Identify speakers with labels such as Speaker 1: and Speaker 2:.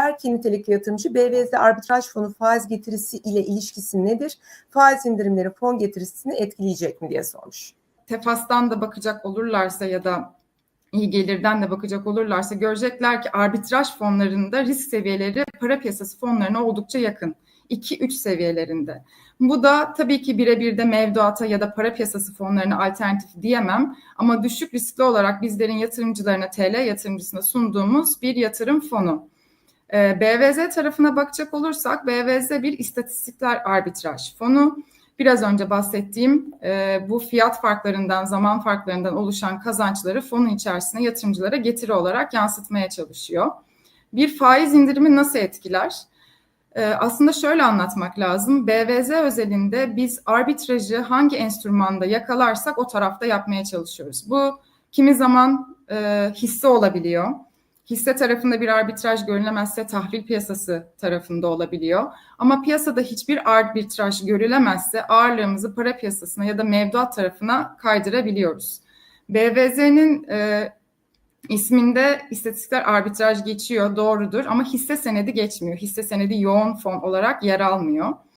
Speaker 1: Der ki nitelikli yatırımcı BVZ arbitraj fonu faiz getirisi ile ilişkisi nedir? Faiz indirimleri fon getirisini etkileyecek mi diye sormuş.
Speaker 2: Tefas'tan da bakacak olurlarsa ya da iyi gelirden de bakacak olurlarsa görecekler ki arbitraj fonlarında risk seviyeleri para piyasası fonlarına oldukça yakın. 2-3 seviyelerinde. Bu da tabii ki birebir de mevduata ya da para piyasası fonlarına alternatif diyemem ama düşük riskli olarak bizlerin yatırımcılarına TL yatırımcısına sunduğumuz bir yatırım fonu. Ee, BVZ tarafına bakacak olursak BVZ bir istatistikler arbitraj fonu. Biraz önce bahsettiğim e, bu fiyat farklarından, zaman farklarından oluşan kazançları fonun içerisine yatırımcılara getiri olarak yansıtmaya çalışıyor. Bir faiz indirimi nasıl etkiler? E, aslında şöyle anlatmak lazım. BVZ özelinde biz arbitrajı hangi enstrümanda yakalarsak o tarafta yapmaya çalışıyoruz. Bu kimi zaman e, hisse olabiliyor. Hisse tarafında bir arbitraj görülemezse tahvil piyasası tarafında olabiliyor. Ama piyasada hiçbir arbitraj görülemezse ağırlığımızı para piyasasına ya da mevduat tarafına kaydırabiliyoruz. BVZ'nin e, isminde istatistikler arbitraj geçiyor doğrudur ama hisse senedi geçmiyor. Hisse senedi yoğun fon olarak yer almıyor.